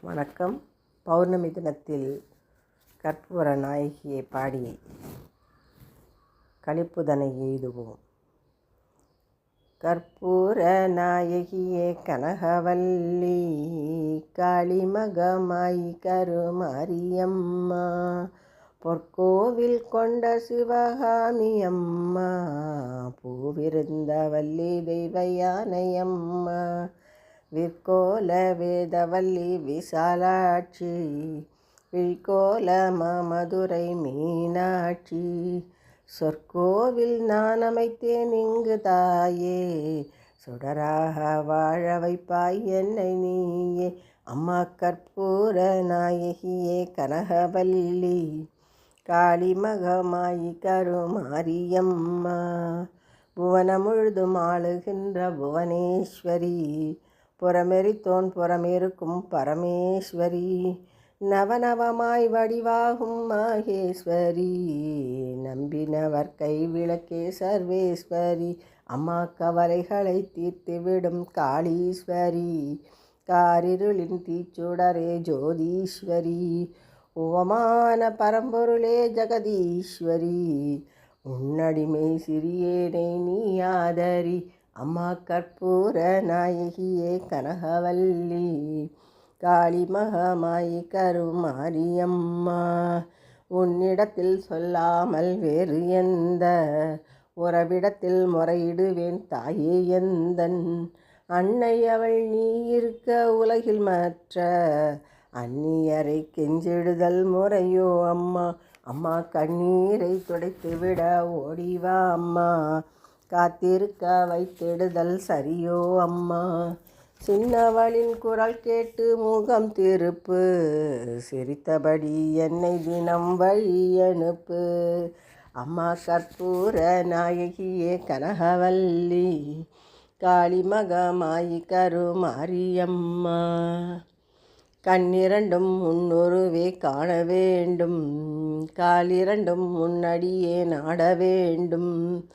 வணக்கம். பௌர்ணமி தினத்தில் கற்பூர நாயகியை பாடி கழிப்புதனை எய்துவோம். கற்பூர நாயகியே கனகவல்லி காளிமகமாய் கருமாரியம்மா பொற்கோவில் கொண்ட சிவகாமி அம்மா பூவிருந்த வள்ளி தெய்வ யானையம்மா விற்கோல வேதவல்லி விசாலாட்சி விழிக்கோல மதுரை மீனாட்சி. சொற்கோவில் நான் அமைத்தேன் இங்கு தாயே சுடராக வாழ வைப்பாய் என்னை நீயே. அம்மா கற்பூர நாயகியே கனகவல்லி காளிமகமாயி கருமாரியம்மா. புவனம் முழுதும் ஆளுகின்ற புவனேஸ்வரி புறமெரித்தோன் புறமிருக்கும் பரமேஸ்வரி. நவநவமாய் வடிவாகும் மாகேஸ்வரி. நம்பினவர் கை விளக்கே சர்வேஸ்வரி. அம்மா கவலைகளை தீர்த்துவிடும் காளீஸ்வரி. காரிருளின் தீச்சுடரே ஜோதீஸ்வரி. உவமான பரம்பொருளே ஜெகதீஸ்வரி. உன்னடிமை சிறியேனை நீ ஆதரி. அம்மா கற்பூர நாயகியே கனகவல்லி காளி மகமாயி கருமாரியம்மா. உன்னிடத்தில் சொல்லாமல் வேறு எந்த உறவிடத்தில் முறையிடுவேன் தாயே எந்தன். அன்னை அவள் நீ இருக்க உலகில் மற்ற அந்நியரை கெஞ்சிடுதல் முறையோ அம்மா? அம்மா கண்ணீரை துடைத்து விட ஓடிவா அம்மா? காத்திருக்க வைத்திடுதல் சரியோ அம்மா. சின்னவளின் குரல் கேட்டு முகம் திருப்பு. சிரித்தபடி என்னை தினம் வழி அனுப்பு. அம்மா கற்பூர நாயகியே கனகவல்லி. காளிமகமாயி கருமாரியம்மா கண்ணிரண்டும் முன்னுருவே காண வேண்டும். காலிரண்டும் முன்னடியே நாட வேண்டும்.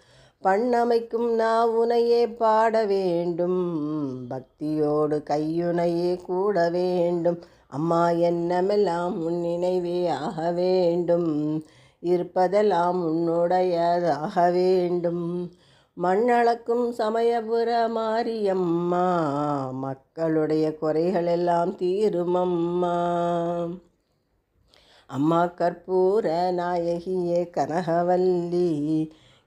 பண்ணமைக்கும் நாவுனையே பாட வேண்டும். பக்தியோடு கையுனையே கூட வேண்டும். அம்மா என்னமெல்லாம் உன் நினைவே ஆக வேண்டும். இருப்பதெல்லாம் உன்னுடையதாக வேண்டும். மண்ணளக்கும் சமயபுர மாரியம்மா மக்களுடைய குறைகளெல்லாம் தீருமம்மா. அம்மா கற்பூர நாயகியே கனகவல்லி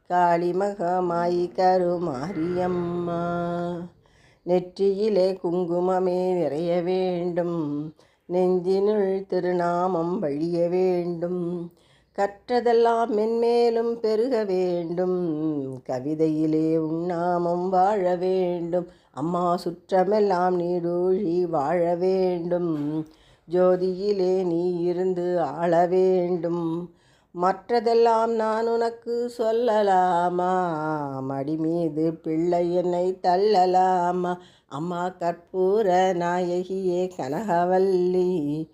காளிமகமாயி கருமாரியம்மா. நெற்றியிலே குங்குமமே நிறைய வேண்டும். நெஞ்சினுள் திருநாமம் வழிய வேண்டும். கற்றதெல்லாம் மென்மேலும் பெருக வேண்டும். கவிதையிலே உன்னாமம் வாழ வேண்டும். அம்மா சுற்றமெல்லாம் நீடூழி வாழ வேண்டும். ஜோதியிலே நீ இருந்து ஆள வேண்டும். மற்றதெல்லாம் நான் உனக்கு சொல்லலாமா? மடி மீது பிள்ளை என்னை தள்ளலாமா? அம்மா கற்பூர நாயகியே கனகவல்லி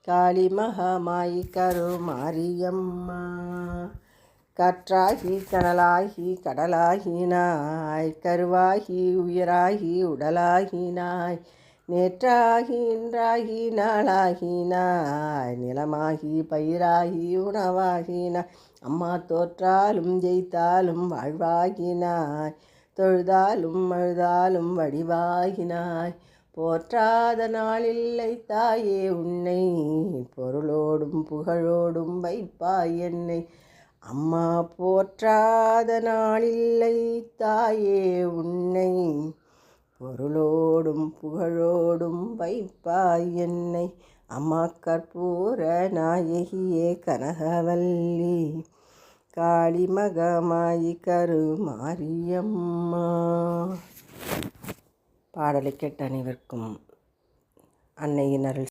காளி மகமாயி கருமாரியம்மா. காற்றாகி கனலாகி கடலாகினாய் கருவாகி உயிராகி உடலாகினாய். நேற்றாகி இன்றாகி நாளாகினாய் நிலமாகி பயிராகி உணவாகினாய் அம்மா தோற்றாலும் ஜெயித்தாலும் வாழ்வாகினாய் தொழுதாலும் அழுதாலும் வடிவாகினாய். போற்றாத நாளில்லை தாயே உன்னை பொருளோடும் புகழோடும் வைப்பாய் என்னை. அம்மா போற்றாத நாளில்லை தாயே உன்னை பொருளோடும் புகழோடும் வைப்பாய் என்னை. அம்மா கற்பூர நாயகியே கனகவல்லி. காளிமகமாயி கருமாரியம்மா. பாடலை கேட்ட அனைவருக்கும் அன்னையின் அருள்